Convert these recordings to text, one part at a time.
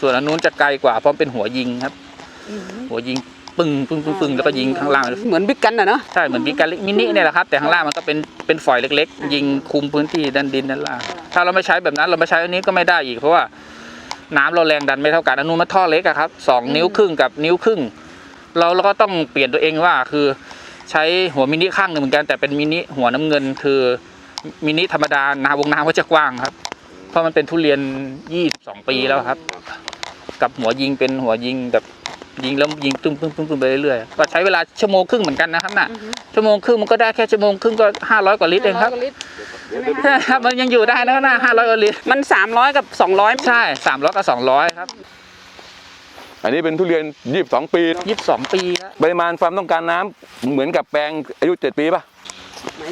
ส่วนอันนู้นจะไกลกว่าเพราะเป็นหัวยิงครับ หัวยิงปึ้งปึ้งปึ้งปึ้งแล้วก็ยิงข้างล่างเหมือนบิ๊กกันอะเนาะใช่เหมือนมีการมินิเนี่ยแหละครับแต่ข้างล่างมันก็เป็นเป็นฝอยเล็ก ๆ ยิงคุมพื้นที่ด้านดินด้านล่างถ้าเราไม่ใช้แบบนั้นเราไม่ใช้อันนี้ก็ไม่ได้อีกเพราะว่าน้ำเราแรงดันไม่เท่ากันอันนู้นมันท่อเล็กอะครับสองนิ้วครึ่งกับนิ้วครึ่งเราเราก็ต้องเปลี่ยนตัวเองว่าคือใช้หัวมินิข้างหนึ่งเหมือนกันแต่เป็นมินิหัวน้ำเงินคือมินิธรรมดานายวงน้ำก็จะกว้างครับเพ ราะมันเป็นทุเรียน22ปีแล้วครับ กับหัวยิงเป็นหัวยิงแบบยิงแล้วยิงตึ้งตึ้งตึ้งตึ้งไปเรื่อยๆก็ใช้เวลาชั่วโมงครึ่งเหมือนกันนะครับน่ะชั่วโมงครึ่งมันก็ได้แค่ชั่วโมงครึ่งก็500กว่าลิตรเองครับใช่ครับมันยังอยู่ได้นะนะ500กว่าลิตรมันสามร้อยกับสองร้อยใช่300กับ200ครับ อันนี้เป็นทุเรียน22ปี22ปีแล้วปริมาณความต้องการน้ำเหมือนกับแปลงอายุ7ปีป่ะ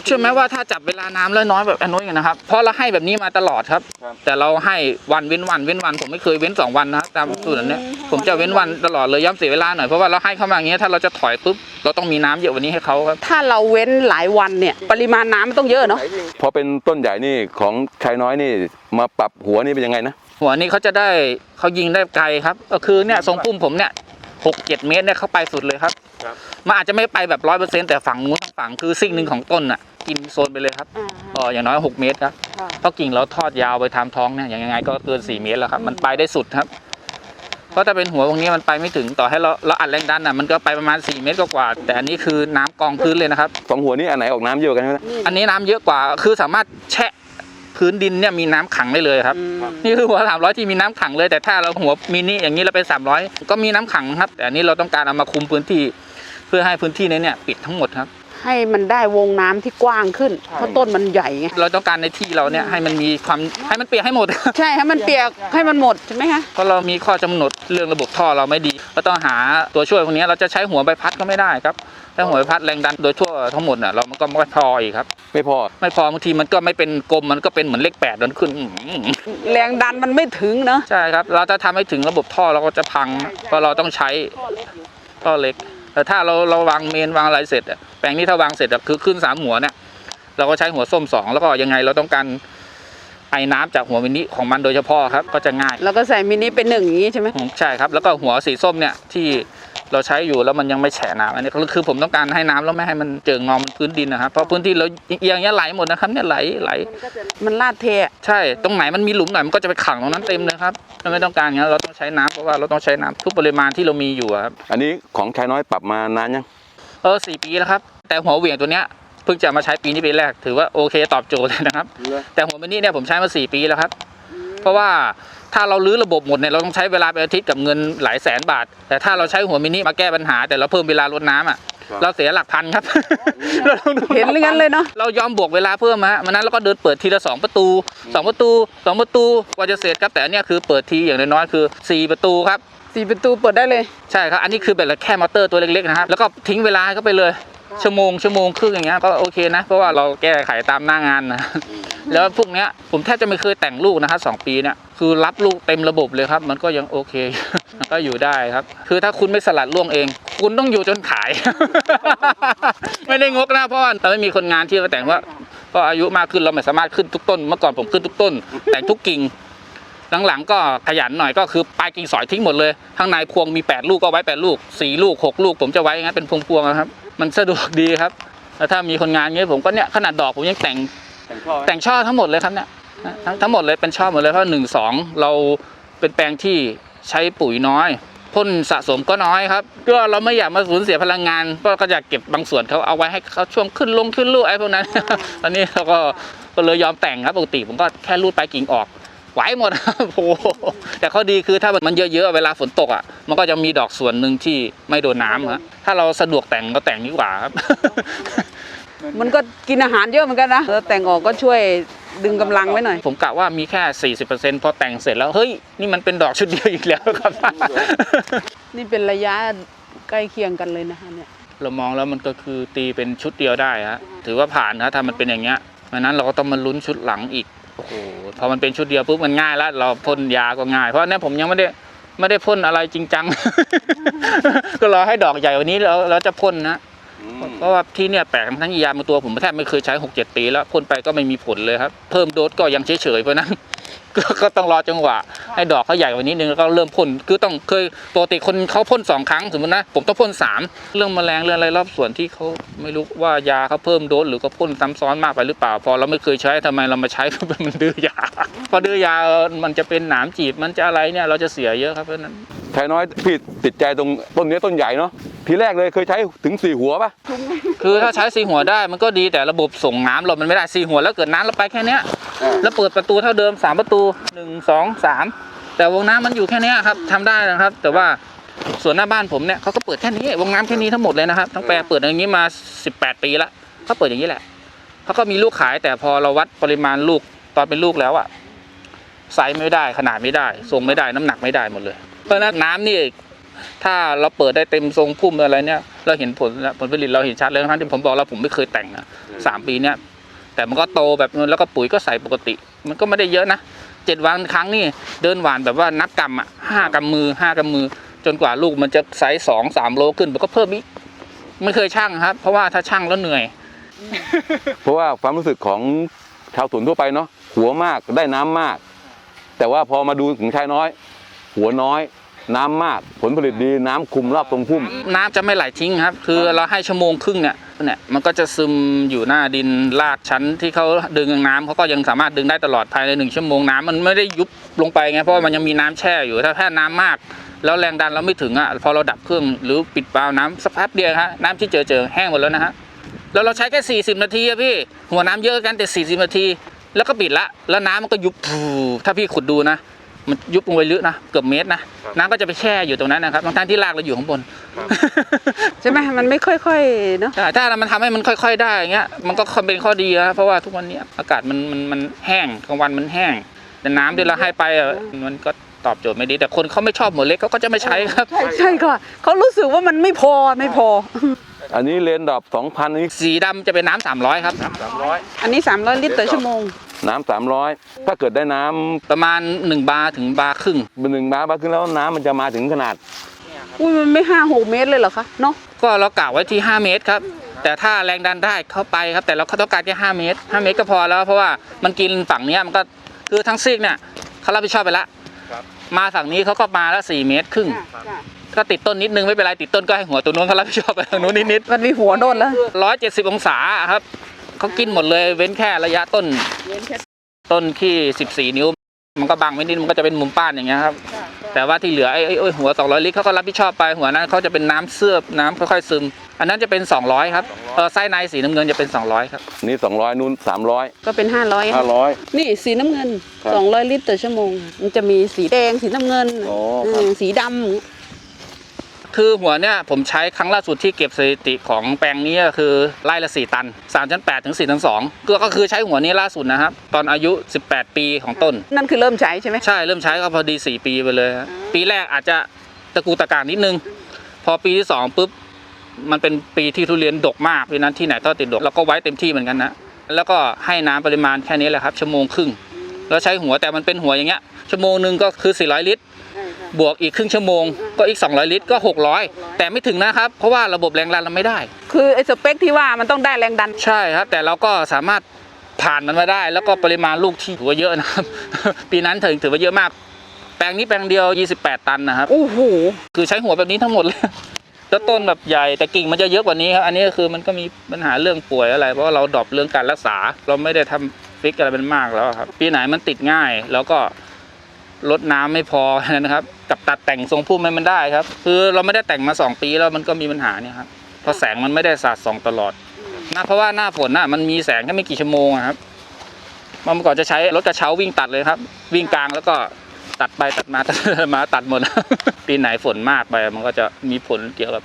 เชื่อไหมว่าถ้าจับเวลาน้ำแล้วน้อยแบบอันนู้นกันนะครับเพราะเราให้แบบนี้มาตลอดครับ ครับ แต่เราให้วันเว้นวันเว้นวันผมไม่เคยเว้นสองวันนะครับตามสูตรนั้นเนี่ยผมจะเว้นวันตลอดเลยย่อมเสียเวลาหน่อยเพราะว่าเราให้เข้ามาอย่างเงี้ยถ้าเราจะถอยปุ๊บเราต้องมีน้ำเยอะกวันนี้ให้เขาครับถ้าเราเว้นหลายวันเนี่ย ปริมาณน้ำมันต้องเยอะเนาะพอเป็นต้นใหญ่นี่ของชายน้อยนี่มาปรับหัวนี่เป็นยังไงนะ หัวนี้เขาจะได้เขายิงได้ไกลครับก็คือเนี่ยทรงพุ่มผมเนี่ยหกเจ็ดเมตรเนี่ยเขาไปสุดเลยครับ ครับ มันอาจจะไม่ไปแบบร้อยเปอร์เซ็นต์แต่ฝั่งนู้นทั้งฝั่งคือสิ่งหนึ่งของต้นอะ กินโซนไปเลยครับอ๋ออย่างน้อยหกเมตรครับเพราะกิ่งเราทอดยาวไปทำท้องเนี่ยอย่างยังไงก็เกิน4เมตรแล้วครับ มันไปได้สุดครับ เพราะถ้าเป็นหัวตรงนี้มันไปไม่ถึงต่อให้เราเราอัดแรงดันอะมันก็ไปประมาณ4เมตรกว่าๆแต่อันนี้คือน้ำกองพื้นเลยนะครับ สองหัวนี้อันไหนออกน้ำเยอะกันนะอันนี้น้ำเยอะกว่าคือสามารถแช่พื้นดินเนี่ยมีน้ำขังได้เลยครับนี่คือหัว300ที่มีน้ำขังเลยแต่ถ้าเราหัวมินิอย่างนี้เราเป็น300ก็มีน้ำขังครับ แต่อันนี้เราต้องการเอามาคุมพื้นที่ เพื่อให้พื้นที่นี้เนี่ยปิดทั้งหมดครับ ให้มันได้วงน้ำที่กว้างขึ้น เพราะต้นมันใหญ่ไงเราต้องการในที่เราเนี่ยให้มันมีความให้มันเปียกให้หมด ใช่ให้มันเปียกให้มันหมดใช่ไหมคะเพราะเรามีข้อกำหนดเรื่องระบบท่อเราไม่ดีก็ต้องหาตัวช่วยพวกนี้เราจะใช้หัวใบพัดก็ไม่ได้ครับถ้าหัวใบพัดแรงดันโดยทั่วทั้งหมดน่ะเรามันก็ไม่พออีกครับ ไม่พอไม่พอบางทีมันก็ไม่เป็นกลมมันก็เป็นเหมือนเลขแปดเดินขึ้นอื้อหือแรงดันมันไม่ถึงเนาะใช่ครับ เราจะทำให้ถึงระบบท่อเราก็จะพังเพราะเราต้องใช้ท่อเล็ก แต่ถ้าเราเราวางเมนวางอะไรเสร็จอะแปลงนี้ถ้าวางเสร็จอะคือขึ้นสามหัวเนี่ยเราก็ใช้หัวส้มสองแล้วก็ยังไงเราต้องการไอ้น้ำจากหัวมินิของมันโดยเฉพาะครับก็จะง่าย แล้วก็ใส่มินิเป็นหนึ่งอย่างนี้ใช่ไหมอืมใช่ครับแล้วก็หัวสีส้มเนี่ยที่ เราใช้อยู่แล้วมันยังไม่แฉะน้ำอันนี้ก็คือผมต้องการให้น้ำแล้วไม่ให้มันเจิ่งนองมันพื้นดินนะครับเพราะพื้นที่เราเอียงๆเนี้ยไหลหมดนะครับเนี่ยไหลไหล มันลาดเทอะใช่ตรงไหนมันมีหลุมหน่อยมันก็จะไปขังตรงนั้นเต็มเลยครับเราไม่ต้องการอย่างนั้นเราต้องใช้น้ำเพราะว่าเราต้องใช้น้ำทุกปริมาณที่เรามีอยู่อะครับอันนี้ของชายน้อยปรับมานานยัง เออสี่ปีแล้วครับ แต่หัวเหวี่ยงตัวเนี้ยเพิ่งจะมาใช้ปีนี้ปีแรกถือว่าโอเคตอบโจทย์เลยนะครับ แต่หัวมินิเนี่ยผมใช้มาสี่ปีแล้วครับ เพราะว่า ถ้าเราลื้อระบบหมดเนี่ยเราต้องใช้เวลาเป็นอาทิตย์กับเงินหลายแสนบาท แต่ถ้าเราใช้หัวมินิมาแก้ปัญหา แต่เราเพิ่มเวลารดน้ำอะครับเราเสียหลักพันครับ เราต้องดูเห็นเลยงั้นเลยเนาะเรายอมบวกเวลาเพิ่มฮะมันนั้นเราก็เดินเปิดทีละสองประตูสองประตูสองประตูกว่าจะเสร็จครับแต่อันเนี้ยคือเปิดทีอย่างน้อยๆคือสี่ประตูครับสี่ประตูเปิดได้เลย ใช่ครับ อันนี้คือแบบแค่มอเตอร์ตัวเล็กๆนะครับ แล้วก็ทิ้งเวลาให้เขาไปเลย ชั่วโมงชั่วโมงครึ่งอย่างเงี้ยก็โอเคนะเพราะว่าเราแก้ไขตามหน้างานนะแล้วพวกเนี้ยผมแทบจะไม่เคยแต่งลูกนะครับสองปีเนี่ยคือรับลูกเต็มระบบเลยครับ มันก็ยังโอเคมันก็อยู่ได้ครับ คือถ้าคุณไม่สลัดล่วงเอง คุณต้องอยู่จนขาย ไม่ได้งกนะเพราะว่าเราไม่มีคนงานที่มาแต่งว่าก็อายุมากขึ้นเราไม่สามารถขึ้นทุกต้น เมื่อก่อนผมขึ้นทุกต้น แต่งทุกกิ่งหลังๆก็ขยันหน่อยก็คือปลายกิ่งสอยทิ้งหมดเลยข้างในพวงมี 8 ลูกก็ไว้ 8 ลูก 4 ลูก 6 ลูก ผมจะไว้อย่างนั้นเป็นพวงๆนะครับ มันสะดวกดีครับ แล้วถ้ามีคนงานเงี้ยผมก็เนี่ยขนาดดอกผมยังแต่งแต่งช่อทั้งหมดเลยครับเนี่ยทั้งทั้งหมดเลยเป็นช่อหมดเลยเพราะหนึ่งสองเราเป็นแปลงที่ใช้ปุ๋ยน้อยพ่นสะสมก็น้อยครับก็เราไม่อยากมาสูญเสียพลังงานก็ก็อยากเก็บบางส่วนเขาเอาไว้ให้เขาช่วงขึ้นลงขึ้นลูกไอ้พวกนั้น ตอนนี้เราก็ก็เลยยอมแต่งครับปกติผมก็แค่รูดปลายกิ่งออก ไหวหมดครับโอ้โหแต่ข้อดีคือถ้ามันเยอะๆเวลาฝนตกอะมันก็จะมีดอกส่วนหนึ่งที่ไม่โดนน้ำครับถ้าเราสะดวกแต่งก็แต่งดีกว่าครับ มันก็กินอาหารเยอะเหมือนกันนะแล้วแต่งออกก็ช่วยดึงกำลังไว้หน่อย ผมกะว่ามีแค่ 40%พอแต่งเสร็จแล้ว เฮ้ย นี่มันเป็นดอกชุดเดียวอีกแล้วครับ นี่เป็นระยะใกล้เคียงกันเลยนะคะเนี่ย เรามองแล้วมันก็คือตีเป็นชุดเดียวได้ฮะ ถือว่าผ่านนะถ้ามันเป็นอย่างเงี้ยดังนั้นเราก็ต้องมาลุ้นชุดหลังอีก โอ้โหพอมันเป็นชุดเดียวปุ๊บมันง่ายแล้ว เราพ่นยาก็ง่าย เพราะเนี่ยผมยังไม่ได้ไม่ได้พ่นอะไรจริงจัง ก็รอให้ดอกใหญ่กวันนี้แล้วเราจะพ่นนะเพราะว่าที่เนี่ยแปลกทั้งยามาตัวผมแทบไม่เคยใช้หกเจ็ดปีแล้วพ่นไปก็ไม่มีผลเลยครับ เพิ่มโดสก็ยังเฉยๆเพราะนั้น ก็ก็ต้องรอจังหวะ ให้ดอกเขาใหญ่กว่านี้นึงแล้วก็เริ่มพ่นคือต้องเคยปกติคนเขาพ่นสองครั้งสมมตินะ ผมต้องพ่นสามเรื่องแมลงเรื่องอะไรรอบสวนที่เขาไม่รู้ว่ายาเขาเพิ่มโดสหรือเขาพ่นซ้ำซ้อนมากไปหรือเปล่า พอเราไม่เคยใช้ทำไมเรามาใช้มันดื้อยาพอดื้อยามันจะเป็นหนามจีบมันจะอะไรเนี่ยเราจะเสียเยอะครับเพราะฉะนั้นชายน้อยพี่ติดใจตรงต้นนี้ต้นใหญ่เนาะทีแรกเลยเคยใช้ถึงสี่หัวปะคือถ้าใช้สีหัวได้มันก็ดีแต่ระบบส่งน้ำเรามันไม่ได้สีหัวแล้วเกิดน้ำเราไปแค่เนี้ย แล้วเปิดประตูเท่าเดิมสามประตูหนึ่งสองสามแต่วงน้ำมันอยู่แค่เนี้ยครับทำได้นะครับ แต่ว่าส่วนหน้าบ้านผมเนี่ยเขาก็เปิดแค่นี้วงน้ำแค่นี้ทั้งหมดเลยนะครับทั้งแปลงเปิดอย่างนี้มา 18 ปีละเขาเปิดอย่างนี้แหละเขาก็มีลูกขายแต่พอเราวัดปริมาณลูกตอนเป็นลูกแล้วอะไซส์ไม่ได้ขนาดไม่ได้ทรงไม่ได้น้ำหนักไม่ได้หมดเลย เพราะฉะนั้นน้ำนี่ถ้าเราเปิดได้เต็มทรงพุ่มอะไรเนี่ย เราเห็นผลแล้วผลผลิตเราเห็นชัดเลยทั้งที่ผมบอกแล้วผมไม่เคยแต่งนะสามปีเนี้ย แต่มันก็โตแบบนั้นแล้วก็ปุ๋ยก็ใส่ปกติ มันก็ไม่ได้เยอะนะเจ็ดวันครั้งนี่เดินหวานแบบว่านับกำอะห้ากำมือห้ากำมือ จนกว่าลูกมันจะไซส์สองสามโลขึ้นมันก็เพิ่มอีกไม่เคยช่างครับ เพราะว่าถ้าช่างแล้วเหนื่อย เพราะว่าความรู้สึกของชาวสวนทั่วไปเนาะหัวมากได้น้ำมาก แต่ว่าพอมาดูถึงชายน้อย หัวน้อย น้ำมากผลผลิตดีน้ำคุมรอบตรงพุ่ม น้ำจะไม่ไหลทิ้งครับ คือเราให้ชั่วโมงครึ่งเนี่ย เนี่ยมันก็จะซึมอยู่หน้าดินลากชั้นที่เขาดึงน้ำเขาก็ยังสามารถดึงได้ตลอดภายในหนึ่งชั่วโมงน้ำมันไม่ได้ยุบลงไปไงเพราะมันยังมีน้ำแช่อยู่ถ้าแค่น้ำมาก แล้วแรงดันเราไม่ถึงอะพอเราดับเครื่องหรือปิดวาล์วน้ำสักแป๊บเดียวฮะน้ำที่เจอเจอแห้งหมดแล้วนะฮะแล้วเราใช้แค่40 นาทีอะพี่หัวน้ำเยอะกันแต่40 นาที แล้วก็ปิดละแล้วน้ำมันก็ยุบถ้าพี่ขุดดูนะ มันยุบลงไปลึกนะเกือบเมตรนะน้ำก็จะไปแช่อยู่ตรงนั้นนะครับทั้งๆที่รากเราอยู่ข้างบนใช่ไหมมันไม่ค่อยๆเนาะ ใช่ถ้ามันทำให้มันค่อย ๆ ได้อย่างเงี้ยมันก็เป็นข้อดีนะเพราะว่าทุกวันเนี้ยอากาศมันมันมันแห้งกลางวันมันแห้ง แต่น้ำที่เราให้ไปอะมันก็ตอบโจทย์ไม่ดี แต่คนเขาไม่ชอบหัวเล็กเขาก็จะไม่ใช้ครับใช่ค่ะเขารู้สึกว่ามันไม่พอไม่พอ อันนี้เลนดอบสองพันอันนี้ สีดำจะเป็นน้ำสามร้อยครับอันนี้ 300 ลิตรต่อชั่วโมง น้ำสามร้อยถ้าเกิดได้น้ำประมาณ 1 บาร์ถึงบาร์ครึ่งเป็นหนึ่งบาร์บาร์ขึ้นแล้วน้ำมันจะมาถึงขนาด อุ้ยมันไม่ห้าหกเมตรเลยเหรอคะเนาะก็เรากะไว้ที่ 5 เมตรครับ แต่ถ้าแรงดันได้เข้าไปครับ แต่เราต้องการแค่5เมตร 5 เมตรก็พอแล้ว เพราะว่ามันกินฝั่งเนี้ยมันก็คือทั้งซีกเนี่ยเขารับผิดชอบไปละมาฝั่งนี้เขาก็มาแล้ว4เมตรครึ่งก็ติดต้นนิดนึงไม่เป็นไรติดต้นก็ให้หัวตัวนู้นเขารับผิดชอบไปทางนู้นนิดมันมีหัวโดนแล้วๆร้อยเจ็ดสิบองศาครับ เขากินหมดเลยเว้นแค่ระยะต้นต้นที่สิบสี่นิ้ว มันก็บังไว้นิดมันก็จะเป็นมุมป้านอย่างเงี้ยครับ แต่ว่าที่เหลือไอ้ไอ้ไอ้หัว200ลิตรเขาก็รับผิดชอบไปหัวนั้นเขาจะเป็นน้ำเสือบน้ำค่อยๆซึม อันนั้นจะเป็น200ครับเออไส้ในสีน้ำเงินจะเป็น200ครับนี่สองร้อยนู้นสามร้อยก็เป็น500ห้าค่ะร้อยนี่สีน้ำเงินครับ200ลิตรต่อชั่วโมง มันจะมีสีแดงสีน้ำเงินอ๋อครับอืมสีดำอย่างเงี้ย คือหัวเนี่ยผมใช้ครั้งล่าสุดที่เก็บสถิติของแปลงนี้ก็คือไร่ละ 4 ตัน3ชั้น8ถึง4ชั้น2ก็ก็คือใช้หัวนี้ล่าสุดนะครับ ตอนอายุ 18 ปีของต้น นั่นคือเริ่มใช้ใช่ไหมใช่เริ่มใช้ก็พอดี 4 ปีไปเลยฮะปีแรกอาจจะตะกูตะกากนิดนึง พอปีที่ 2ปุ๊บมันเป็นปีที่ทุเรียนดกมากเพราะฉะนั้นที่ไหนก็ติดดกเราก็ไว้เต็มที่เหมือนกันนะแล้วก็ให้น้ำปริมาณแค่นี้แหละครับชั่วโมงครึ่งแล้วใช้หัวแต่มันเป็นหัวอย่างเงี้ยชั่วโมงหนึ่งก็คือ 400 ลิตร บวกอีกครึ่งชั่วโมง ก็อีก 200 ลิตรก็ 600 แต่ไม่ถึงนะครับ เพราะว่าระบบแรงดันเราไม่ได้ คือไอ้สเปคที่ว่ามันต้องได้แรงดัน ใช่ครับ แต่เราก็สามารถผ่านมันมาได้ แล้วก็ปริมาณลูกที่ถือว่าเยอะนะครับ ปีนั้นถือถือว่าเยอะมาก แปลงนี้แปลงเดียว 28 ตันนะครับโอ้โหคือใช้หัวแบบนี้ทั้งหมดเลยแล้วต้นแบบใหญ่แต่กิ่งมันจะเยอะกว่านี้ครับอันนี้ก็คือมันก็มีปัญหาเรื่องป่วยอะไร เพราะว่าเราดรอปเรื่องการรักษา เราไม่ได้ทำฟิกอะไรเป็นมากแล้วครับ ปีไหนมันติดง่ายแล้วก็ ลดน้ำไม่พอนะครับกับตัดแต่งทรงพุ่มให้มันได้ครับ คือเราไม่ได้แต่งมาสองปีแล้วมันก็มีปัญหาเนี่ยครับเพราะแสงมันไม่ได้สาดส่องตลอดนะเพราะว่าหน้าฝนน่ะมันมีแสงแค่ไม่กี่ชั่วโมงครับมื่อก่อนจะใช้รถกระเช้าวิ่งตัดเลยครับ วิ่งกลางแล้วก็ตัดไปตัดมาตัดมาตัดหมดปีไหนฝนมากไปมันก็จะมีผลเกี่ยวกับ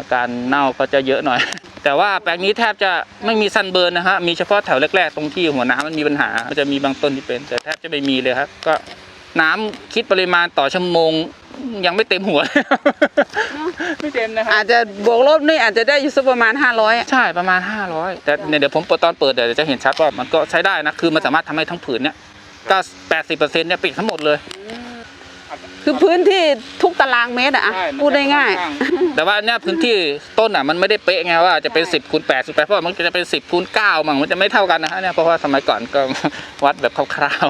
อาการเน่าก็จะเยอะหน่อย แต่ว่าแปลงนี้แทบจะไม่มีซันเบิร์นนะฮะมีเฉพาะแถวแรกๆตรงที่หัวน้ำมันมีปัญหามันจะมีบางต้นที่เป็น แต่แทบจะไม่มีเลยครับก็น้ำคิดปริมาณต่อชั่วโมงยังไม่เต็มหัว ไม่เต็มนะครับอาจจะบวกลบนี่อาจจะได้อยู่สักประมาณ 500 ใช่ประมาณ 500 แต่เนี่ยเดี๋ยวผมเปิดตอนเปิดเดี๋ยวจะเห็นชัดว่ามันก็ใช้ได้นะ คือมันสามารถทำให้ทั้งผืนเนี่ยก็80%เนี่ยปิดทั้งหมดเลย คือพื้นที่ทุกตารางเมตรอะอะใช่มันจะพูดได้ง่าย ค่อนข้างแต่ว่าเนี่ยพื้นที่ต้นอะมันไม่ได้เป๊ะไงว่าจะเป็น 10คูณ8 10เพราะว่ามันจะเป็น 10คูณ9มั่งมันจะไม่เท่ากันนะฮะเนี่ยเพราะว่าสมัยก่อนก็ วัดแบบคร่าว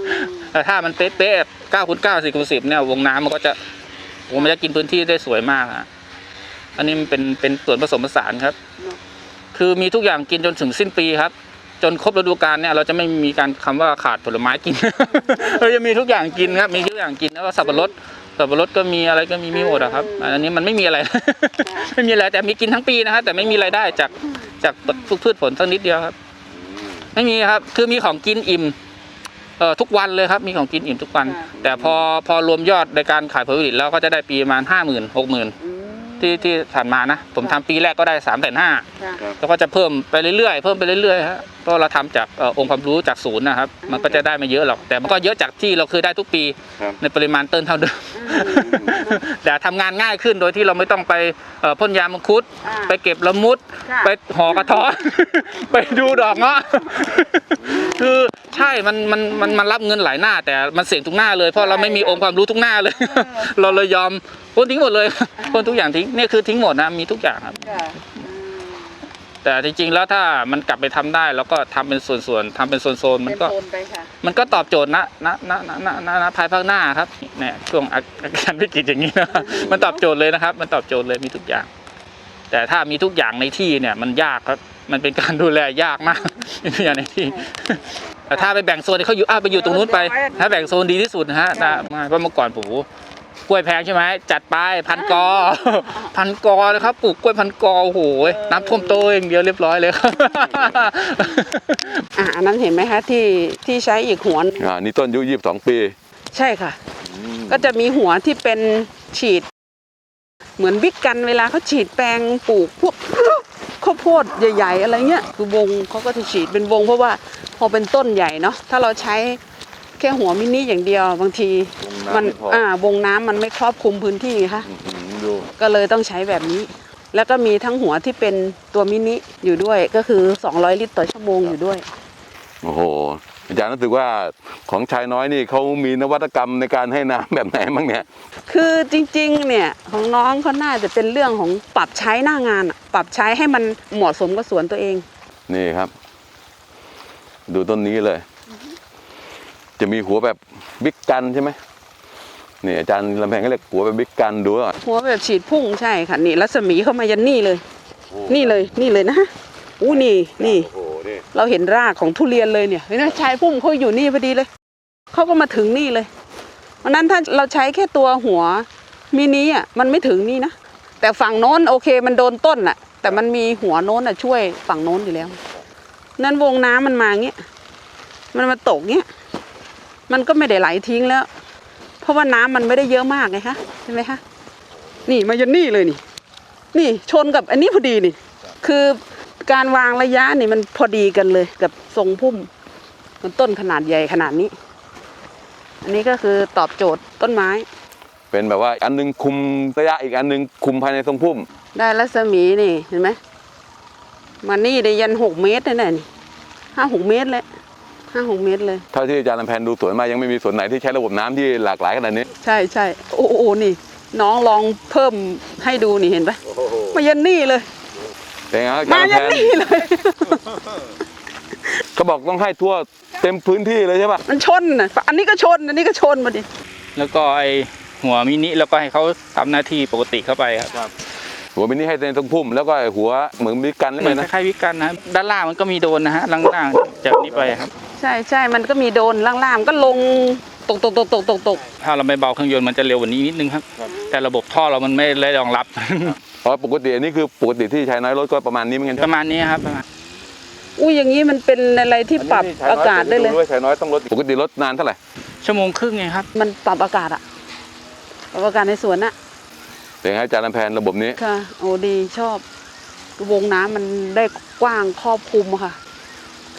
ๆแต่ถ้ามันเป๊ะๆ9คูณ9 10คูณ10เนี่ยวงน้ำมันก็จะโอ้มันจะกินพื้นที่ได้สวยมากฮะอันนี้มันเป็นเป็นส่วนผสมผสานครับคือมีทุกอย่างกินจนถึงสิ้นปีครับ จนครบฤดูกาลเนี่ยเราจะไม่มีการคำว่าขาดผลไม้กิน เราจะมีทุกอย่างกินครับมีทุกอย่างกินแล้วก็สับปะรดสับปะรดก็มีอะไรก็มีมีหมดอะครับ อันนี้มันไม่มีอะไร ไม่มีอะไรแต่มีกินทั้งปีนะครับแต่ไม่มีรายได้จากจากพืชผลสักนิดเดียวครับ ไม่มีครับ คือมีของกินอิ่มเอ่อทุกวันเลยครับมีของกินอิ่มทุกวันค่ะแต่พอพอรวมยอดในการขายผลผลิตแล้วก็จะได้ปีประมาณห้าหมื่นหกหมื่นอืมที่ที่ผ่านมานะ ผมทำปีแรกก็ได้สามแสนห้าค่ะแล้วก็จะเพิ่มไปเรื่อยๆเพิ่มไปเรื่อยๆฮะเพราะเราทำจากเอ่อองค์ความรู้จากศูนย์นะครับ มันก็จะได้ไม่เยอะหรอก แต่มันก็เยอะจากที่เราเคยได้ทุกปีครับในปริมาณเติ้นเท่าเดิมอืมแต่ทำงานง่ายขึ้นโดยที่เราไม่ต้องไปเอ่อพ่นยามังคุดอ่าไปเก็บละมุดค่ะไปห่อกระท้อนไปดูดอกเงาะคือใช่มันมันมันมันรับเงินหลายหน้า แต่มันเสี่ยงทุกหน้าเลย เพราะเราไม่มีองค์ความรู้ทุกหน้าเลย เราเลยยอมพ่นทิ้งหมดเลยพ่นทุกอย่างทิ้งเนี่ยคือทิ้งหมดนะมีทุกอย่างครับค่ะอืม แต่จริงๆแล้วถ้ามันกลับไปทำได้แล้วก็ทำเป็นส่วนๆทำเป็นโซนๆมันก็เป็นโซนไปค่ะมันก็ตอบโจทย์นะนะนะนะนะนะนะภายภาคหน้าครับเนี่ยช่วงอาอาการวิกฤตอย่างนี้นะมันตอบโจทย์เลยนะครับ มันตอบโจทย์เลยมีทุกอย่าง แต่ถ้ามีทุกอย่างในที่เนี่ยมันยากครับ มันเป็นการดูแลยากมากมีทุกอย่างในที่แต่ถ้าไปแบ่งโซนให้เขาอยู่อ้าวไปอยู่ตรงนู้นไป ถ้าแบ่งโซนดีที่สุดนะฮะนะเพราะเมื่อก่อนผม กล้วยแพงใช่ไหมจัดไปพันกอ พันกอนะครับปลูกกล้วยพันกอโอ้โหน้ำท่วมโตวอย่างเดียวเรียบร้อยเลยครับอะอันนั้นเห็นไหมคะที่ที่ใช้อีกหัวหนึ่งอ่านี่ต้นอายุยี่สิบสองปีใช่ค่ะ ก็จะมีหัวที่เป็นฉีด เหมือนบิ๊กกันเวลาเขาฉีดแปลงปลูกพวก ข้าวโพดใหญ่ ๆ อะไรเงี้ยคือวงเขาก็จะฉีดเป็นวงเพราะว่าพอเป็นต้นใหญ่เนาะถ้าเราใช้ แค่หัวมินิอย่างเดียวบางทีวงน้ำมันไม่พออ่ อ่าวงน้ำมันไม่ครอบคลุมพื้นที่ไงคะอืมดูก็เลยต้องใช้แบบนี้ แล้วก็มีทั้งหัวที่เป็นตัวมินิอยู่ด้วยก็คือ 200 ลิตรต่อชั่วโมงอยู่ด้วย โอ้โหอาจารย์รู้สึกว่าของชายน้อยนี่เขามีนวัตกรรมในการให้น้ำแบบไหนบ้างเนี่ย คือจริงๆ เนี่ยของน้องเขาน่าจะเป็นเรื่องของปรับใช้หน้างานอะปรับใช้ให้มันเหมาะสมกับสวนตัวเอง นี่ครับ ดูต้นนี้เลย จะมีหัวแบบบิ๊กกันใช่ไหมนี่อาจารย์ลำแพงก็เรียกหัวแบบบิ๊กกันดูอะหัวแบบฉีดพุ่งใช่ค่ะนี่รัศมีเข้ามายันนี่เลย นี่เลยนี่เลยนะอู้นี่นี่โอ้โหนี่เราเห็นรากของทุเรียนเลยเนี่ยเห็นไหมชายพุ่มเขาอยู่นี่พอดีเลยเขาก็มาถึงนี่เลยวันนั้นถ้าเราใช้แค่ตัวหัวมินิอะมันไม่ถึงนี่นะแต่ฝั่งโน้นโอเคมันโดนต้นอะแต่มันมีหัวโน้นอะช่วยฝั่งโน้นอยู่แล้ว นั้นวงน้ำมันมาเงี้ยมันมาตกเงี้ย มันก็ไม่ได้ไหลทิ้งแล้ว เพราะว่าน้ำมันไม่ได้เยอะมากไงคะใช่ไหมคะนี่มายันนี่เลยนี่ นี่ชนกับอันนี้พอดีนี่ คือการวางระยะนี่มันพอดีกันเลยกับทรงพุ่มมันต้นขนาดใหญ่ขนาดนี้ อันนี้ก็คือตอบโจทย์ต้นไม้ เป็นแบบว่าอันหนึงคุมระยะอีกอันหนึงคุมภายในทรงพุ่ม ได้รัศมีนี่เห็นไหมมานี่ได้ยันหกเมตรเลยนะนี่ห้าหกเมตรเลย ห้าหกเมตรเลย เท่าที่อาจารย์ลำแพนดูสวนมายังไม่มีสวนไหนที่ใช้ระบบน้ำที่หลากหลายขนาดนี้ ใช่ใช่โอ้โหนี่ น้องลองเพิ่มให้ดูนี่เห็นปะมายันนี่เลยเป็นไงครับอามาจารย์ลำแพนยันนี่เลย เขาบอกต้องให้ทั่วเต็มพื้นที่เลยใช่ปะมันชนนะอันนี้ก็ชน อันนี้ก็ชนมาดิแล้วก็ไอหัวมินิแล้วก็ให้เขาทำหน้าที่ปกติเข้าไปครับหัวมินิให้ในทรงพุ่มแล้วก็หัวเหมือนบิ๊กกันเลยเหมือนนะคล้ายๆวิกันนะครับด้านล่างมันก็มีโดนนะฮะล่างๆจากนี้ไปครับ ใช่ใช่มันก็มีโดนล่างๆมันก็ลงตกตกตกตกตกตกถ้าเราไม่เบาเครื่องยนต์มันจะเร็วกว่านี้นิดนึงครับ แต่ระบบท่อเรามันไม่ได้รองรับอ๋อปกติอันนี้คือปกติที่ใช้น้อยรถก็ประมาณนี้เหมือนกันประมาณนี้ครับประมาณอุ้ยอย่างนี้มันเป็นอะไรที่ปรับอากาศได้เลยใช้น้อยต้องรถปกติรถนานเท่าไหร่ชั่วโมงครึ่งไงครับ มันปรับอากาศอะปรับอากาศในสวนอะเป็นไงอาจารย์ลำแพนระบบนี้ค่ะโอ้ดีชอบวงน้ำมันได้กว้างครอบคลุมอะค่ะ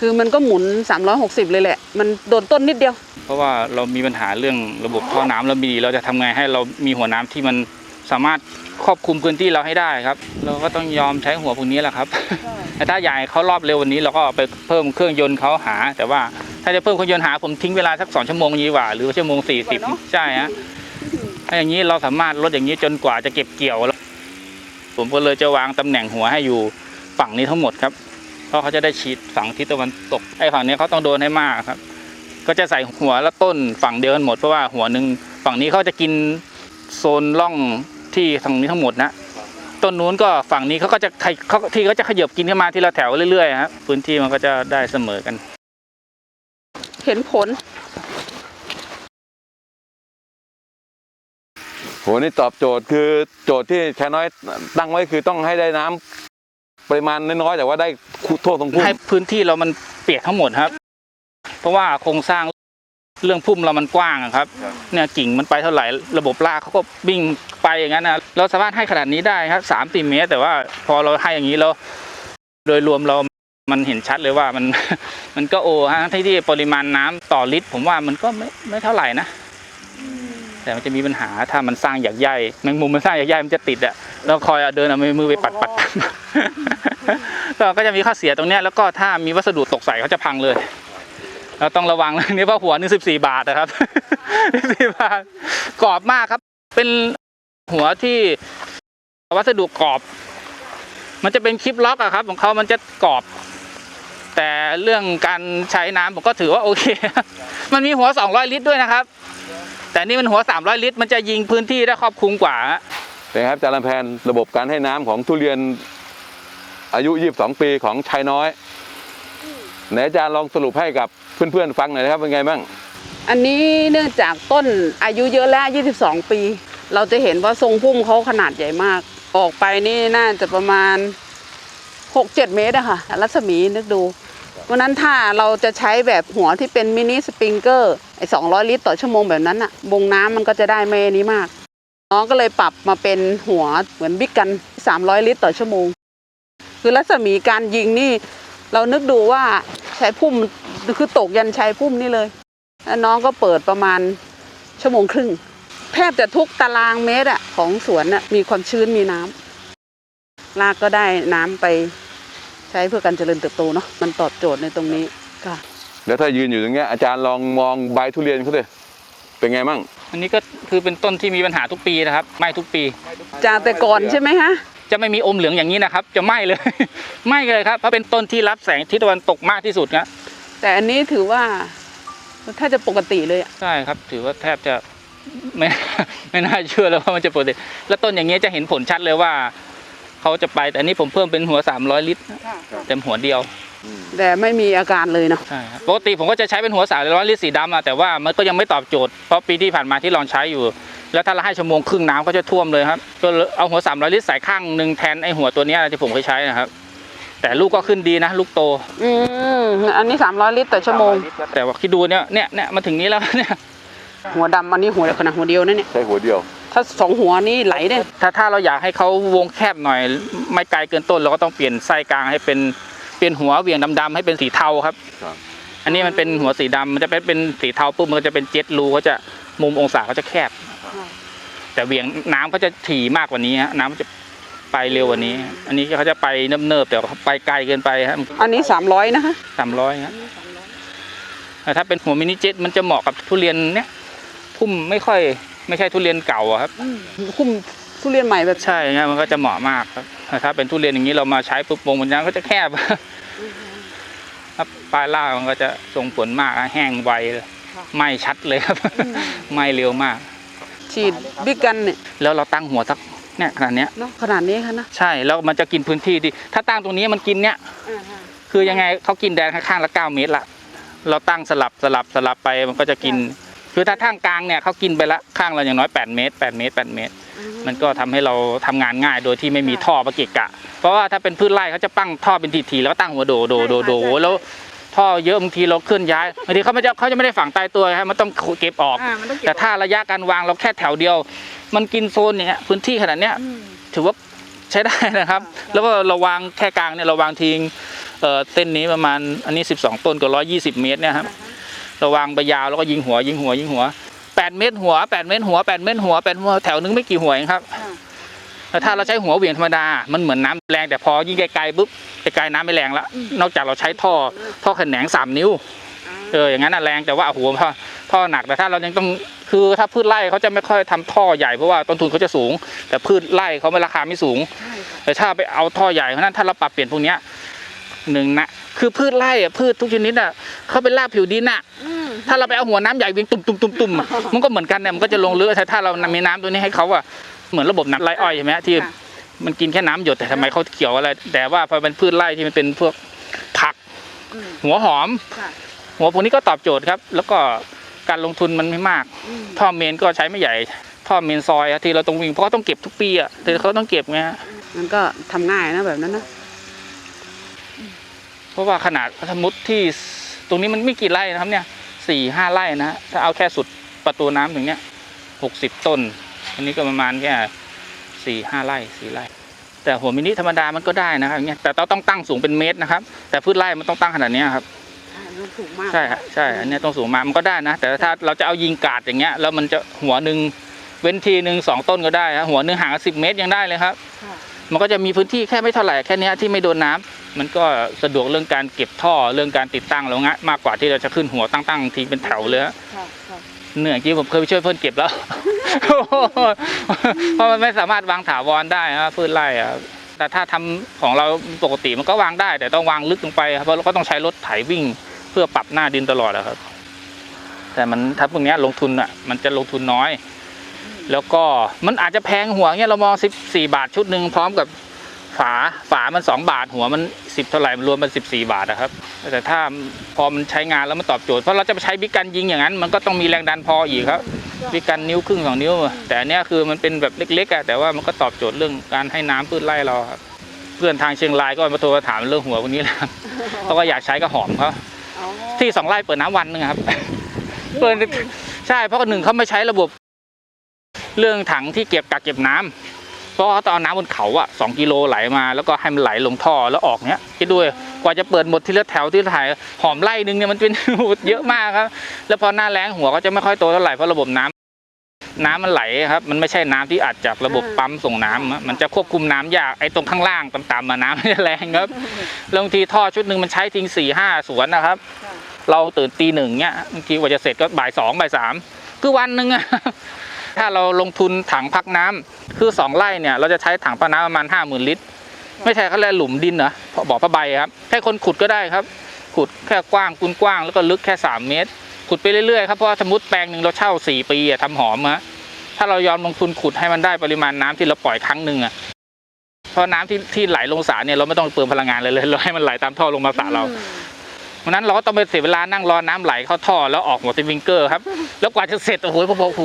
คือมันก็หมุน 360 เลยแหละ มันโดนต้นนิดเดียว เพราะว่าเรามีปัญหาเรื่องระบบท่อน้ำเรามีเราจะทำไงให้เรามีหัวน้ำที่มันสามารถครอบคลุมพื้นที่เราให้ได้ครับ เราก็ต้องยอมใช้หัวพวกนี้แหละครับ แต่ถ้าใหญ่เขารอบเร็ววันนี้เราก็ไปเพิ่มเครื่องยนต์เขาหา แต่ว่าถ้าจะเพิ่มเครื่องยนต์หาผมทิ้งเวลาสักสองชั่วโมงดีกว่า หรือว่าชั่วโมงสี่สิบเนอะใช่ฮะถ้าอย่างนี้เราสามารถลดอย่างนี้จนกว่าจะเก็บเกี่ยวแล้วผมก็เลยจะวางตำแหน่งหัวให้อยู่ฝั่งนี้ทั้งหมดครับ เพราะเขาจะได้ฉีดฝั่งทิศตะวันตกไอ้ฝั่งนี้เขาต้องโดนให้มากครับ ก็จะใส่หัวและต้นฝั่งเดียวกันหมดเพราะว่าหัวหนึ่งฝั่งนี้เขาจะกินโซนร่องที่ทางนี้ทั้งหมดนะต้นนู้นก็ฝั่งนี้เขาก็จะขยเขาที่เขาจะขยับกินขึ้นมาทีละแถวเรื่อยๆครับพื้นที่มันก็จะได้เสมอกัน เห็นผลโหนี่ตอบโจทย์คือโจทย์ที่ชายน้อยตั้งไว้คือต้องให้ได้น้ำ ปริมาณน้อยๆแต่ว่าได้ทั่วตรงพุ่มให้พื้นที่เรามันเปียกทั้งหมดครับ เพราะว่าโครงสร้างเรื่องพุ่มเรามันกว้างครับ เนี่ยกิ่งมันไปเท่าไหร่ระบบรากเขาก็วิ่งไปอย่างนั้นนะเราสามารถให้ขนาดนี้ได้ครับสามสี่เมตร แต่ว่าพอเราให้อย่างนี้แล้วโดยรวมเรามันเห็นชัดเลยว่ามันมันก็โอฮะที่ที่ปริมาณน้ำต่อลิตร ผมว่ามันก็ไม่ไม่เท่าไหร่นะ แต่มันจะมีปัญหาถ้ามันสร้างอยากใยแมงมุมมันสร้างอยากใยมันจะติดอะแล้วคอยเดินเอามือไปปัดปัดก็ก็จะมีข้อเสียตรงเนี้ยแล้วก็ถ้ามีวัสดุตกใส่เขาจะพังเลยเราต้องระวังเรื่องนี้เพราะหัวนึงสิบสี่บาทนะครับสิบสี่บาทกรอบมากครับ เป็นหัวที่วัสดุกรอบ มันจะเป็นคลิปล็อกอะครับ ของเขามันจะกรอบ แต่เรื่องการใช้น้ำผมก็ถือว่าโอเค มันมีหัว200ลิตรด้วยนะครับ แต่นี่มันหัว 300 ลิตร มันจะยิงพื้นที่ได้ครอบคลุมกว่าเป็นไงครับอาจารย์ลำแพนระบบการให้น้ำของทุเรียนอายุ 22 ปีของชายน้อยไหนอาจารย์ลองสรุปให้กับเพื่อนๆฟังหน่อยนะครับเป็นไงบ้าง อันนี้เนื่องจากต้นอายุเยอะแล้ว 22 ปี เราจะเห็นว่าทรงพุ่มเขาขนาดใหญ่มาก ออกไปนี่น่าจะประมาณ 6-7 เมตรอะค่ะ รัศมีนึกดูเพราะฉะนั้นถ้าเราจะใช้แบบหัวที่เป็นมินิสปริงเกอร์ ไอ้200ลิตรต่อชั่วโมงแบบนั้นอะบงน้ำมันก็จะได้ไม่นี้มาก น้องก็เลยปรับมาเป็นหัวเหมือนบิ๊กกัน300ลิตรต่อชั่วโมง คือรัศมีการยิงนี่เรานึกดูว่าใช้พุ่มคือตกยันชายพุ่มนี่เลยแล้วน้องก็เปิดประมาณชั่วโมงครึ่งแทบจะทุกตารางเมตรอะของสวนอะมีความชื้นมีน้ำรากก็ได้น้ำไปใช้เพื่อการเจริญเติบโตเนาะมันตอบโจทย์ในตรงนี้ค่ะ แล้วถ้ายืนอยู่ตรงเนี้ยอาจารย์ลองมองใบทุเรียนเขาดิเป็นไงมั่งอันนี้ก็คือเป็นต้นที่มีปัญหาทุกปีนะครับไหม้ทุกปี จากแต่ก่อนใช่ไหมฮะจะไม่มีอมเหลืองอย่างนี้นะครับ จะไหม้เลย ไหม้เลยครับเพราะเป็นต้นที่รับแสงทิศตะวันตกมากที่สุดนะแต่อันนี้ถือว่าถ้าจะปกติเลยอะใช่ครับ ถือว่าแทบจะไม่ไม่น่าเชื่อเลยว่ามันจะปกติแล้วต้นอย่างเงี้ยจะเห็นผลชัดเลยว่าเขาจะไปแต่อันนี้ผมเพิ่มเป็นหัว 300 ลิตรเต็มหัวเดียว แต่ไม่มีอาการเลยเนาะใช่ครับปกติผมก็จะใช้เป็นหัวสามร้อยลิตรสีดำอะแต่ว่ามันก็ยังไม่ตอบโจทย์เพราะปีที่ผ่านมาที่ลองใช้อยู่ แล้วถ้าเราให้ชั่วโมงครึ่งน้ำก็จะท่วมเลยครับก็เลยเอาหัวสามร้อยลิตรใส่ข้างหนึ่งแทนไอหัวตัวเนี้ยที่ผมเคยใช้นะครับ แต่ลูกก็ขึ้นดีนะลูกโต อืมอันนี้ 300 ลิตรต่อชั่วโมง แต่ว่าคิดดูเนี่ยเนี่ยเนี่ยมาถึงนี้แล้วเนี่ยหัวดำอันนี้หัวขนาดหัวเดียวนะเนี่ยใช้หัวเดียว ถ้าสองหัวนี่ไหลเด้ถ้าถ้าเราอยากให้เขาวงแคบหน่อย ไม่ไกลเกินต้นเราก็ต้องเปลี่ยนไส้กลางให้เป็น เปลี่ยนหัวเหวี่ยงดำๆให้เป็นสีเทาครับครับ อันนี้มันเป็นหัวสีดำมันจะเป็นเป็นสีเทาปุ๊บมันก็จะเป็นเจ็ดรูเขาจะมุมองศาเขาจะแคบ แต่เหวี่ยงน้ำเขาจะถี่มากกว่านี้ฮะน้ำมันจะไปเร็วกว่านี้ อันนี้เขาจะไปเนิบๆแต่เขาไปไกลเกินไปครับอันนี้300นะคะสามร้อยครับแต่ถ้าเป็นหัวมินิเจ็ตมันจะเหมาะกับทุเรียนเนี้ยพุ่มไม่ค่อยไม่ใช่ทุเรียนเก่าอะครับคุ้ม ทุเรียนใหม่แบบใช่ครับมันก็จะเหมาะมากครับแต่ถ้าเป็นทุเรียนอย่างนี้เรามาใช้ปุ๊บวงมันยังก็จะแคบครับปลายล่างมันก็จะส่งผลมากฮะแห้งไวเลยไหม้ชัดเลยครับไหม้เร็วมาก ฉีดบิ๊กกันเนี่ยแล้วเราตั้งหัวสักเนี่ยขนาดเนี้ยเนาะขนาดนี้ค่ะนะใช่แล้วมันจะกินพื้นที่ดีถ้าตั้งตรงนี้มันกินเนี่ยคือยังไงเขากินแดนข้างๆละเก้าเมตรละเราตั้งสลับสลับสลับไปมันก็จะกิน คือถ้าทางกลางเนี่ยเขากินไปละข้างเราอย่างน้อย 8 เมตร 8 เมตร 8 เมตร มันก็ทำให้เราทำงานง่ายโดยที่ไม่มีท่อประเกะกะ เพราะว่าถ้าเป็นพืชไร่เขาจะปั้งท่อเป็นทีๆแล้วตั้งหัวโดโดโดโดแล้วท่อเยอะบางทีเราเคลื่อนย้ายบางทีเขาไม่จะเขาจะไม่ได้ฝังตายตัวครับมันต้องเก็บออก แต่ถ้าระยะการวางเราแค่แถวเดียว มันกินโซนอย่างเงี้ยพื้นที่ขนาดเนี้ยถือว่าใช้ได้นะครับ แล้วก็เราวางแค่กลางเนี่ยเราวางทิ้งเอ่อเส้นนี้ประมาณอันนี้ 12 ต้นก็120 เมตรเนี่ยครับเราวางไปยาวแล้วก็ยิงหัวยิงหัวยิงหัว 8 เมตรหัว 8 เมตรหัว 8 เมตรหัว8หัวแถวนึงไม่กี่หัวเองครับแต่ถ้าเราใช้หัวเหวี่ยงธรรมดา มันเหมือนน้ำแรงแต่พอยิ่งไกลๆปุ๊บไกลๆน้ำไม่แรงละนอกจากเราใช้ท่อท่อแขนง3นิ้ว เอออย่างนั้นน่ะแรงแต่ว่าโอ้โหท่อท่อหนักแต่ถ้าเรายังต้องคือถ้าพืชไร่เขาจะไม่ค่อยทำท่อใหญ่เพราะว่าต้นทุนเขาจะสูง แต่พืชไร่เขาไม่ราคาไม่สูงใช่ค่ะแต่ถ้าไปเอาท่อใหญ่เพราะฉะนั้นถ้าเราปรับเปลี่ยนพวกเนี้ยหนึ่งนะคือพืชไร่อะพืชทุกชนิดอะเขาเป็นรากผิวดินอะอืม ถ้าเราไปเอาหัวน้ำใหญ่วิ่งตุ่มตุ่มตุ่มตุ่มอะมันก็เหมือนกันเนี่ยมันก็จะลงเรือแต่ถ้าเรามีน้ำตัวนี้ให้เขาอะเหมือนระบบน้ำไรอ้อยใช่ไหมที่ค่ะมันกินแค่น้ำหยดแต่ทำไมเขาเขียวอะไร แต่ว่าพอเป็นพืชไร่ที่มันเป็นพวกผักอืมหัวหอมค่ะหัวพวกนี้ก็ตอบโจทย์ครับ แล้วก็การลงทุนมันไม่มากอืมท่อเมนก็ใช้ไม่ใหญ่ท่อเมนซอยอะที่เราต้องวิ่งเพราะเขาต้องเก็บทุกปีอะแต่เขาต้องเก็บไงฮะมันก็ทำง่ายนะแบบนั้นนะเพราะว่าขนาดสมมติที่ตรงนี้มันไม่กี่ไร่นะครับเนี่ย สี่ห้าไร่นะฮะถ้าเอาแค่สุดประตูน้ำถึงเนี้ยหกสิบต้น อันนี้ก็ประมาณแค่สี่ห้าไร่สี่ไร่ แต่หัวมินิธรรมดามันก็ได้นะครับอย่างเงี้ยแต่เราต้องตั้งสูงเป็นเมตรนะครับ แต่พืชไร่มันต้องตั้งขนาดเนี้ยครับใช่มันสูงมากใช่ครับใช่อันเนี้ยต้องสูงมากมันก็ได้นะ แต่ถ้าเราจะเอายิงกาดอย่างเงี้ยแล้วมันจะหัวหนึ่งเว้นทีหนึ่งสองต้นก็ได้ครับหัวหนึ่งห่างสิบเมตรยังได้เลยครับค่ะมันก็จะมีพื้นที่แค่ไม่เท่าไหร่แค่เนี้ยที่ไม่โดนน้ำ มันก็สะดวกเรื่องการเก็บท่อเรื่องการติดตั้งแล้วงะมากกว่าที่เราจะขึ้นหัวตั้งๆทีเป็นแถวเลยฮะค่ะค่ะเหนื่อยจริงผมเคยไปช่วยเพื่อนเก็บแล้ว เพราะมันไม่สามารถวางถาวรได้ครับพืชไร่อะแต่ถ้าทำของเราปกติมันก็วางได้ แต่ต้องวางลึกลงไปครับเพราะเราก็ต้องใช้รถไถวิ่ง เพื่อปรับหน้าดินตลอดอะครับ แต่มันถ้าพวกเนี้ยลงทุนอะมันจะลงทุนน้อย แล้วก็มันอาจจะแพงหัวเงี้ยเรามองสิบสี่บาทชุดหนึ่งพร้อมกับ ฝาฝามันสองบาท หัวมันสิบเท่าไหร่มันรวมเป็นสิบสี่บาทนะครับ แต่ถ้าพอมันใช้งานแล้วมันตอบโจทย์เพราะเราจะไปใช้บิ๊กกันยิงอย่างนั้น มันก็ต้องมีแรงดันพออีกครับบิ๊กกันนิ้วครึ่งสองนิ้ว แต่อันเนี้ยคือมันเป็นแบบเล็กๆอะแต่ว่ามันก็ตอบโจทย์เรื่องการให้น้ำพืชไร่เราครับเพื่อนทางเชียงรายก็มาโทรมาถามเรื่องหัวพวกนี้และครับเขาก็อยากใช้กระหอมเขาอ๋อที่สองไร่เปิดน้ำวันหนึงครับเปิดใช่เพราะหนึ่งเขาไม่ใช้ระบบ เรื่องถังที่เก็บกักเก็บน้ำ เพราะเขาต้องเอาน้ำบนเขาอะสองกิโลไหลมาแล้วก็ให้มันไหลลงท่อแล้วออกเนี้ยคิดด้วยกว่าจะเปิดหมดทีละแถวที่ถ่ายหอมไร่หนึงเนี่ยมันเป็นเยอะมากครับ แล้วพอหน้าแล้งหัวก็จะไม่ค่อยโตเท่าไหร่เพราะระบบน้ำน้ำมันไหลครับ มันไม่ใช่น้ำที่อัดจากระบบปั๊มส่งน้ำอะมันจะควบคุมน้ำยากไอ้ตรงข้างล่างต่ำๆมาน้ำมันจะแรงครับแล้วบางทีท่อชุดหนึ่งมันใช้ทิ้งสี่ห้าสวนนะครับค่ะเราตื่นตีหนึ่งเนี้ยบางทีกว่าจะเสร็จก็บ่ายสองบ่ายสามคือวันหนึ่งอะ ถ้าเราลงทุนถังพักน้ำคือสองไร่เนี่ยเราจะใช้ถังพักน้ำประมาณห้าหมื่นลิตร ไม่ใช่เขาเรียกหลุมดินเหรอบ่อผ้าใบครับให้คนขุดก็ได้ครับ ขุดแค่กว้างคูณกว้างแล้วก็ลึกแค่สามเมตร ขุดไปเรื่อยๆครับเพราะว่าสมมติแปลงหนึ่งเราเช่าสี่ปีอะทำหอมฮะถ้าเรายอมลงทุนขุดให้มันได้ปริมาณน้ำที่เราปล่อยครั้งหนึ่งอะเพราะน้ำที่ที่ไหลลงสระเนี่ยเราไม่ต้องเปลืองพลังงานเลยเลยเราให้มันไหลตามท่อลงมาสระเราอืมวันนั้นเราก็ต้องไปเสียเวลานั่งรอน้ำไหลเข้าท่อแล้วออกหมดสวิงเกอร์ครับ แล้วกว่าจะเสร็จโอ้โหผมบอกโอ้โห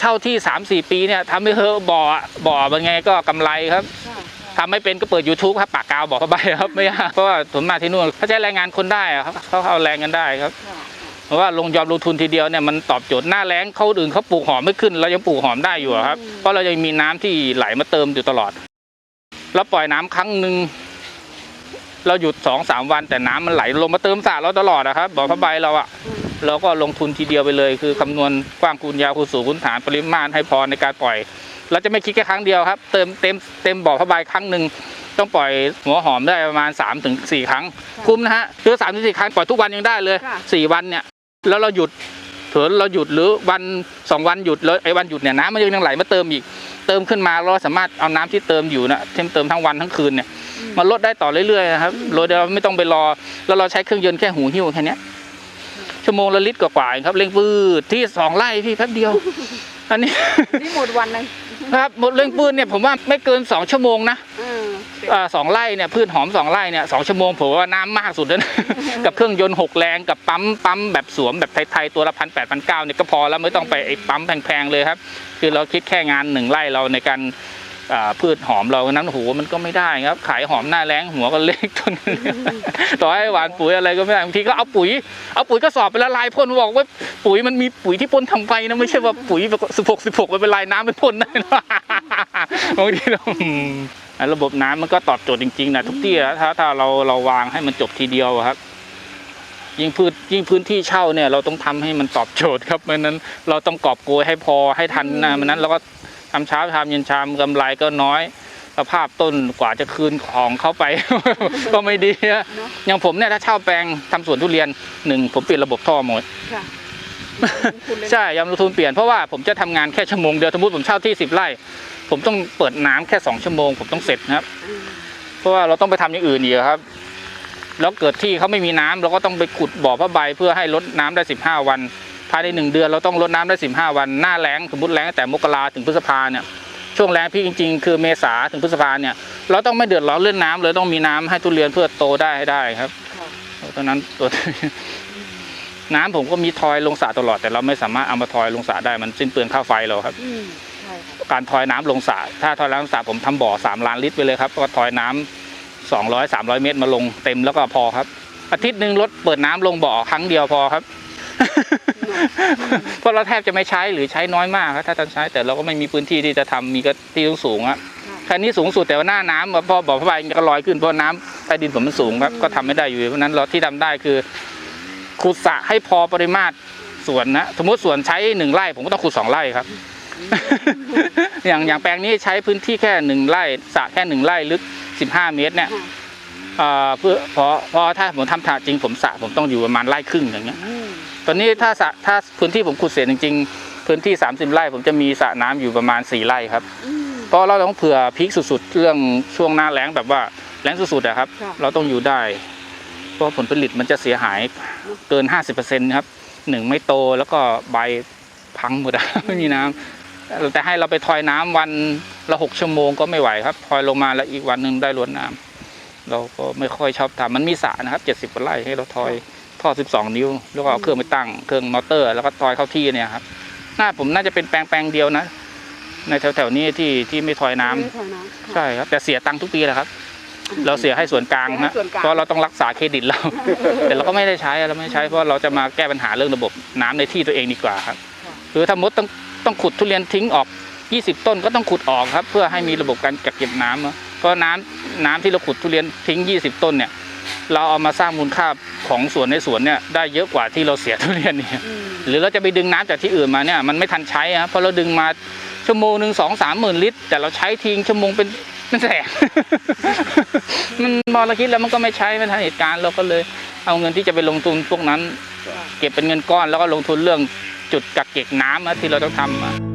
เช่าที่ 3 4 ปีเนี่ยทำให้เธอะบ่อบ่อเป็นไงก็กำไรครับค่ะทำไม่เป็นก็เปิด YouTube ครับปากกาวบอกเข้าไปครับไม่ยากเพราะว่าส่วนมากที่นู่นเขาใช้แรงงานคนได้อะครับเขาเอาแรงกันได้ครับค่ะเพราะว่าลงยอมลงทุนทีเดียวเนี่ยมันตอบโจทย์หน้าแล้งเขาอื่นเขาปลูกหอมไม่ขึ้น เรายังปลูกหอมได้อยู่อะครับ เพราะเรายังมีน้ำที่ไหลมาเติมอยู่ตลอดแล้วปล่อยน้ำครั้งหนึ่งเราหยุดสองสามวันแต่น้ำมันไหลลงมาเติมสระเราตลอดนะครับบ่อพระใบเราอะอืม เราก็ลงทุนทีเดียวไปเลย คือคำนวณกว้างคูณยาวคูณสูงคูณฐานปริมาณให้พอในการปล่อย เราจะไม่คิดแค่ครั้งเดียวครับ เติมเต็มเต็มบ่อพระใบครั้งหนึ่งต้องปล่อยหัวหอมได้ประมาณ3าถึงสครั้ง คุ้มนะฮะคือสามถึงสี่ครั้งปล่อยทุกวันยังได้เลย ค่ะสี่วันเนี่ยแล้วเราหยุดเถือเราหยุดหรือวันสองวันหยุดแล้วไอ้วันหยุดเนี่ยน้ำมันยังไหลมาเติมอีก เติมขึ้นมาเราสามารถเอาน้ำที่เติมอยู่นะเติมเติมทั้งวันทั้งคืนเนี่ย มาลดได้ต่อเรื่อยๆนะครับโดยเราไม่ต้องไปรอ แล้วเราใช้เครื่องยนต์แค่หูหิ้วแค่เนี้ย ชั่วโมงละลิตรกว่าๆเองครับเร่งปืดที่สองไร่พี่แป๊บเดียว อันนี้ นี่หมดวันหนึงครับหมดเร่งปืนเนี่ยผมว่าไม่เกินสองชั่วโมงนะอืมอ่าสองไร่เนี่ยพืชหอมสองไร่เนี่ยสองชั่วโมงผมว่าน้ำมากสุดแล้วนะกับเครื่องยนต์หกแรงกับปั๊มปั๊มแบบสวมแบบไทยๆตัวละพันแปดพันเก้าเนี่ยก็พอแล้วไม่ต้องไปไอ้ปั๊มแพงๆเลยครับ คือเราคิดแค่งานหนึ่งไร่เราในการอ่า พืชหอมเรานั้นโอ้โหมันก็ไม่ได้ครับ ขายหอมหน้าแรงหัวก็เล็กจนต่อให้หวานปุ๋ยอะไรก็ไม่ได้บางทีก็เอาปุ๋ยเอาปุ๋ยก็สอบไปละลายพ่นบอกว่าปุ๋ยมันมีปุ๋ยที่พ่นทำไฟนะไม่ใช่ว่าปุ๋ยแบบสิบหกสิบหกไปเป็นลายน้ำไปพ่นได้นะบางทีเราระบบน้ำมันก็ตอบโจทย์จริงๆนะทุกที่ถ้าถ้าเราเราวางให้มันจบทีเดียวครับยิ่งพืชยิ่งพื้นที่เช่าเนี่ยเราต้องทำให้มันตอบโจทย์ครับไม่นั้นเราต้องกอบโกยให้พอให้ทันนะไม่นั้นเราก็ ทำเช้าทำเย็นชามกำไรก็น้อยสภาพต้นกว่าจะคืนของเข้าไป ก็ไม่ดีนะเนาะอย่างผมเนี่ยถ้าเช่าแปลงทำสวนทุเรียนหนึ่งผมเปลี่ยนระบบท่อหมดค่ะคุณเลยใช่ยำลงทุนเปลี่ยนเพราะว่าผมจะทำงานแค่ชั่วโมงเดียวสมมติผมเช่าที่สิบไร่ ผมต้องเปิดน้ำแค่สองชั่วโมงผมต้องเสร็จนะครับอืมเพราะว่าเราต้องไปทำอย่างอื่นอีกครับ แล้วเกิดที่เขาไม่มีน้ำเราก็ต้องไปขุดบ่อผ้าใบเพื่อให้ลดน้ำได้สิบห้าวัน ภายในหนึ่งเดือนเราต้องลดน้ำได้สิบห้าวันหน้าแล้งสมมติแล้งตั้งแต่มกราถึงพฤษภาเนี่ยช่วงแล้งพี่จริง ๆ คือเมษาถึงพฤษภาเนี่ยเราต้องไม่เดือดร้อนเรื่องน้ำเลยต้องมีน้ำให้ทุเรียนเพื่อโตได้ให้ได้ครับค่ะตอนนั้นตัวน้ำผมก็มีทอยลงสระตลอด แต่เราไม่สามารถเอามาทอยลงสระได้มันสิ้นเปลืองค่าไฟเราครับอืมใช่ค่ะการทอยน้ำลงสระถ้าทอยน้ำลงสระผมทำบ่อสามล้านลิตรไปเลยครับก็ทอยน้ำสองร้อยสามร้อยเมตรมาลงเต็มแล้วก็พอครับ อาทิตย์หนึ่งรถเปิดน้ำลงบ่อครั้งเดียวพอครับ เพราะเราแทบจะไม่ใช้หรือใช้น้อยมากครับถ้าจะใช้แต่เราก็ไม่มีพื้นที่ที่จะทำมีก็ที่สูงๆอะแค่นี้สูงสุดแต่ว่าหน้าน้ำพอบ่อพระใบมันก็ลอยขึ้นเพราะน้ำใต้ดินผมมันสูงครับก็ทำไม่ได้อยู่เพราะฉะนั้นเราที่ทำได้คือขุดสระให้พอปริมาตรสวนนะสมมติสวนใช้หนึ่งไร่ผมก็ต้องขุดสองไร่ครับ อย่างอย่างแปลงนี้ใช้พื้นที่แค่หนึ่งไร่สระแค่หนึ่งไร่ลึก15เมตรเนี่ยค่ะเอ่อเพื่อเพราะเพราะถ้าผมทำถาจริงผมสระผมต้องอยู่ประมาณไร่ครึ่งอย่างเงี้ยอืม ตอนนี้ถ้าสระถ้าพื้นที่ผมขุดเสร็จจริงๆ พื้นที่ 30 ไร่ผมจะมีสระน้ำอยู่ประมาณ 4 ไร่ครับ อืม เพราะเราต้องเผื่อพีคสุดๆ เรื่องช่วงหน้าแล้งแบบว่าแล้งสุดๆอะครับ ค่ะ เราต้องอยู่ได้ เพราะผลผลิตมันจะเสียหายเกิน 50%ครับหนึ่งไม่โตแล้วก็ใบพังหมดอะ ไม่มีน้ำแต่ให้เราไปทอยน้ำวันละหกชั่วโมงก็ไม่ไหวครับทอยลงมาแล้วอีกวันหนึ่งได้ล้วนน้ำเราก็ไม่ค่อยชอบทำมันมีสระนะครับเจ็ดสิบกว่าไร่ให้เราทอย ท่อสิบสองนิ้ว แล้วก็เอาเครื่องไปตั้ง เครื่องมอเตอร์ แล้วก็ทอยเข้าที่เนี่ยครับน่าผมน่าจะเป็นแปลงแปลงเดียวนะ ในแถวๆนี้ที่ที่ไม่ทอยน้ำไม่ได้ถอยน้ำค่ะใช่ครับ แต่เสียตังค์ทุกปีแหละครับ เราเสียให้ส่วนกลางเสียให้นะส่วนกลางเพราะเราต้องรักษาเครดิตเรา แต่เราก็ไม่ได้ใช้เราไม่ได้ใช้ เพราะเราจะมาแก้ปัญหาเรื่องระบบน้ำในที่ตัวเองดีกว่าครับหรือถ้ามดต้องต้องขุดทุเรียนทิ้งออก 20 ต้นก็ต้องขุดออกครับ เพื่อให้มีระบบการกักเก็บน้ำเนอะเพราะน้ำน้ำที่เราขุดทุเรียนทิ้ง 20 ต้นเนี่ย เราเอามาสร้างมูลค่าของสวนในสวนเนี่ยได้เยอะกว่าที่เราเสียทุเรียนเนี่ยอืมหรือเราจะไปดึงน้ำจากที่อื่นมาเนี่ยมันไม่ทันใช้ครับเพราะเราดึงมาชั่วโมงหนึ่งสองสามหมื่นลิตร แต่เราใช้ทิ้งชั่วโมงเป็นเป็นแสนมันมอเราคิดแล้วมันก็ไม่ใช้ไม่ทันเหตุการณ์เราก็เลยเอาเงินที่จะไปลงทุนพวกนั้น เก็บเป็นเงินก้อนแล้วก็ลงทุนเรื่องจุดกักเก็บน้ำนะที่เราต้องทำอะ